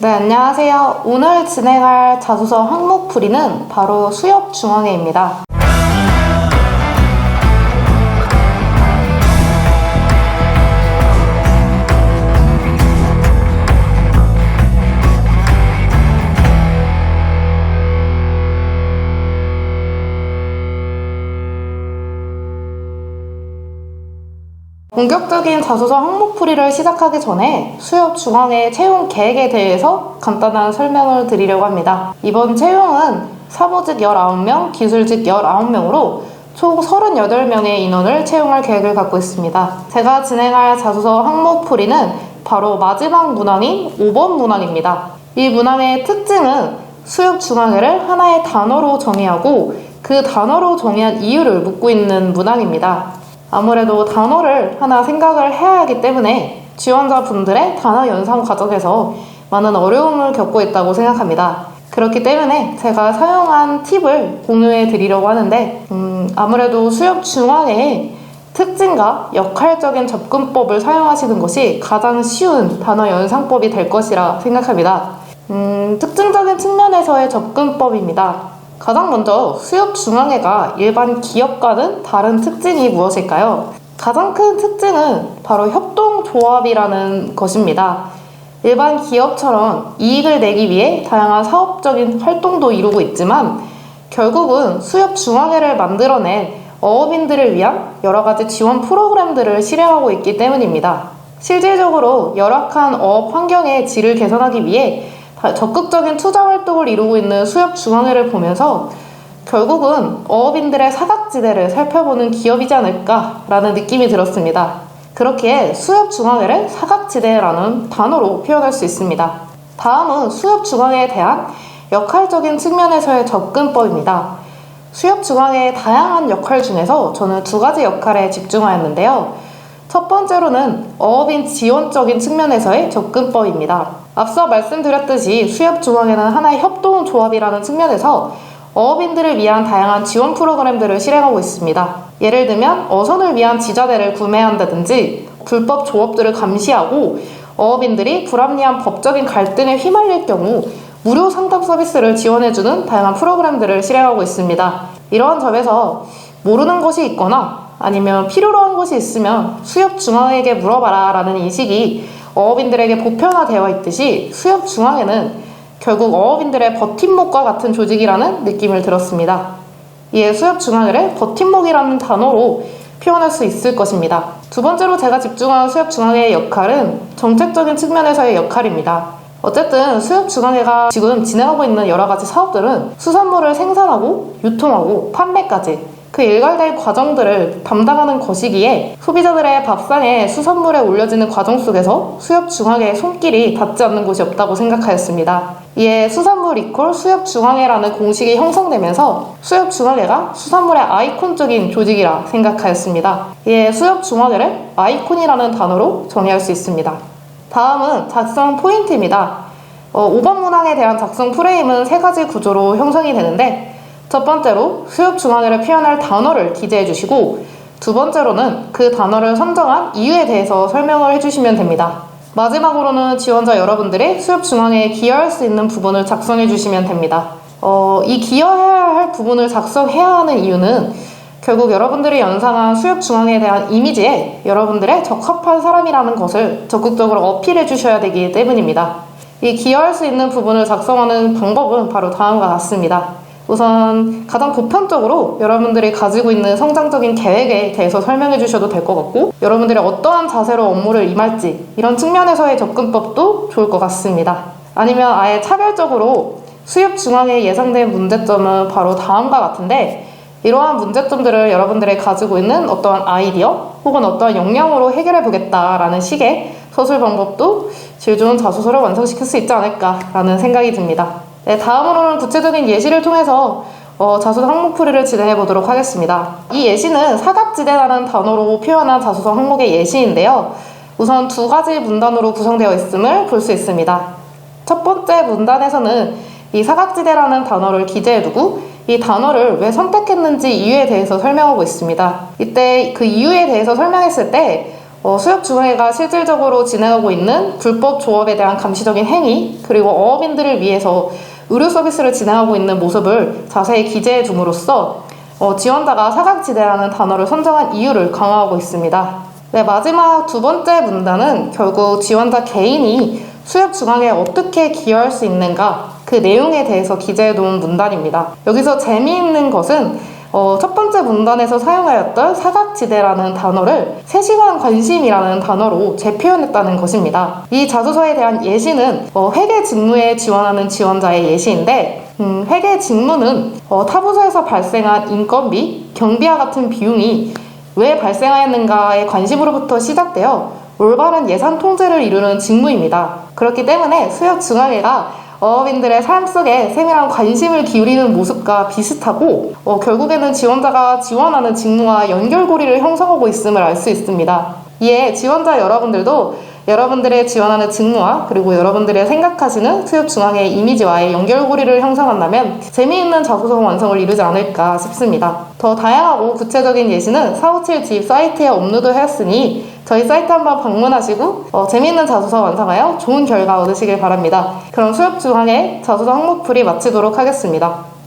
네, 안녕하세요. 오늘 진행할 자소서 항목풀이는 바로 수협 중앙회입니다. 본격적인 자소서 항목풀이를 시작하기 전에 수협 중앙회 채용 계획에 대해서 간단한 설명을 드리려고 합니다. 이번 채용은 사무직 19명, 기술직 19명으로 총 38명의 인원을 채용할 계획을 갖고 있습니다. 제가 진행할 자소서 항목풀이는 바로 마지막 문항인 5번 문항입니다. 이 문항의 특징은 수협 중앙회를 하나의 단어로 정의하고 그 단어로 정의한 이유를 묻고 있는 문항입니다. 아무래도 단어를 하나 생각을 해야 하기 때문에 지원자분들의 단어 연상 과정에서 많은 어려움을 겪고 있다고 생각합니다. 그렇기 때문에 제가 사용한 팁을 공유해 드리려고 하는데, 음, 아무래도 수협 중앙에 특징과 역할적인 접근법을 사용하시는 것이 가장 쉬운 단어 연상법이 될 것이라 생각합니다. 음, 특징적인 측면에서의 접근법입니다. 가장 먼저 수협 중앙회가 일반 기업과는 다른 특징이 무엇일까요? 가장 큰 특징은 바로 협동조합이라는 것입니다. 일반 기업처럼 이익을 내기 위해 다양한 사업적인 활동도 이루고 있지만 결국은 수협 중앙회를 만들어낸 어업인들을 위한 여러 가지 지원 프로그램들을 실행하고 있기 때문입니다. 실질적으로 열악한 어업 환경의 질을 개선하기 위해 적극적인 투자 활동을 이루고 있는 수협 중앙회를 보면서 결국은 어업인들의 사각지대를 살펴보는 기업이지 않을까라는 느낌이 들었습니다. 그렇게 수협 중앙회를 사각지대라는 단어로 표현할 수 있습니다. 다음은 수협 중앙회에 대한 역할적인 측면에서의 접근법입니다. 수협 중앙회의 다양한 역할 중에서 저는 두 가지 역할에 집중하였는데요. 첫 번째로는 어업인 지원적인 측면에서의 접근법입니다. 앞서 말씀드렸듯이 수협 중앙에는 하나의 협동조합이라는 측면에서 어업인들을 위한 다양한 지원 프로그램들을 실행하고 있습니다. 예를 들면 어선을 위한 지자대를 구매한다든지 불법 조업들을 감시하고 어업인들이 불합리한 법적인 갈등에 휘말릴 경우 무료 상담 서비스를 지원해주는 다양한 프로그램들을 실행하고 있습니다. 이러한 점에서 모르는 것이 있거나 아니면 필요로 한 것이 있으면 수협 중앙에게 물어봐라 라는 인식이 어업인들에게 보편화되어 있듯이 수협 중앙에는 결국 어업인들의 버팀목과 같은 조직이라는 느낌을 들었습니다. 이에 수협 중앙회를 버팀목이라는 단어로 표현할 수 있을 것입니다. 두 번째로 제가 집중한 수협 중앙회의 역할은 정책적인 측면에서의 역할입니다. 어쨌든 수협 중앙회가 지금 진행하고 있는 여러 가지 사업들은 수산물을 생산하고 유통하고 판매까지 그 일괄된 과정들을 담당하는 것이기에 소비자들의 밥상에 수산물에 올려지는 과정 속에서 수협 중앙의 손길이 닿지 않는 곳이 없다고 생각하였습니다. 이에 수산물 이퀄 수협 중앙회라는 공식이 형성되면서 수협 중앙회가 수산물의 아이콘적인 조직이라 생각하였습니다. 이에 수협 중앙회를 아이콘이라는 단어로 정의할 수 있습니다. 다음은 작성 포인트입니다. 어, 5번 문항에 대한 작성 프레임은 세 가지 구조로 형성이 되는데 첫 번째로 수협 중앙회를 표현할 단어를 기재해 주시고 두 번째로는 그 단어를 선정한 이유에 대해서 설명을 해 주시면 됩니다. 마지막으로는 지원자 여러분들이 수협 중앙회에 기여할 수 있는 부분을 작성해 주시면 됩니다. 어, 이 기여해야 할 부분을 작성해야 하는 이유는 결국 여러분들이 연상한 수협 중앙에 대한 이미지에 여러분들의 적합한 사람이라는 것을 적극적으로 어필해 주셔야 되기 때문입니다. 이 기여할 수 있는 부분을 작성하는 방법은 바로 다음과 같습니다. 우선 가장 보편적으로 여러분들이 가지고 있는 성장적인 계획에 대해서 설명해 주셔도 될 것 같고 여러분들이 어떠한 자세로 업무를 임할지 이런 측면에서의 접근법도 좋을 것 같습니다. 아니면 아예 차별적으로 수협 중앙에 예상된 문제점은 바로 다음과 같은데 이러한 문제점들을 여러분들이 가지고 있는 어떠한 아이디어 혹은 어떠한 역량으로 해결해 보겠다라는 식의 서술 방법도 질 좋은 자소서를 완성시킬 수 있지 않을까라는 생각이 듭니다. 네, 다음으로는 구체적인 예시를 통해서 어, 자소서 항목풀이를 진행해 보도록 하겠습니다. 이 예시는 사각지대라는 단어로 표현한 자소서 항목의 예시인데요. 우선 두 가지 문단으로 구성되어 있음을 볼 수 있습니다. 첫 번째 문단에서는 이 사각지대라는 단어를 기재해 두고 이 단어를 왜 선택했는지 이유에 대해서 설명하고 있습니다. 이때 그 이유에 대해서 설명했을 때 어, 수협중앙회가 실질적으로 진행하고 있는 불법 조업에 대한 감시적인 행위, 그리고 어업인들을 위해서 의료 서비스를 진행하고 있는 모습을 자세히 기재해 둠으로써 어, 지원자가 사각지대라는 단어를 선정한 이유를 강화하고 있습니다. 네, 마지막 두 번째 문단은 결국 지원자 개인이 수협 중앙에 어떻게 기여할 수 있는가 그 내용에 대해서 기재해 놓은 문단입니다. 여기서 재미있는 것은 어, 첫 번째 문단에서 사용하였던 사각지대라는 단어를 세시간 관심이라는 단어로 재표현했다는 것입니다. 이 자소서에 대한 예시는 어, 회계 직무에 지원하는 지원자의 예시인데 음, 회계 직무는 어, 타부서에서 발생한 인건비, 경비와 같은 비용이 왜 발생하였는가에 관심으로부터 시작되어 올바른 예산 통제를 이루는 직무입니다. 그렇기 때문에 수협 중앙회가 어업인들의 삶 속에 세밀한 관심을 기울이는 모습과 비슷하고 어, 결국에는 지원자가 지원하는 직무와 연결고리를 형성하고 있음을 알 수 있습니다. 이에 지원자 여러분들도 여러분들의 지원하는 직무와 그리고 여러분들의 생각하시는 수협 중앙의 이미지와의 연결고리를 형성한다면 재미있는 자소서 완성을 이루지 않을까 싶습니다. 더 다양하고 구체적인 예시는 457집 사이트에 업로드하였으니 저희 사이트 한번 방문하시고 어, 재미있는 자소서 완성하여 좋은 결과 얻으시길 바랍니다. 그럼 수협 중앙의 자소서 항목풀이 마치도록 하겠습니다.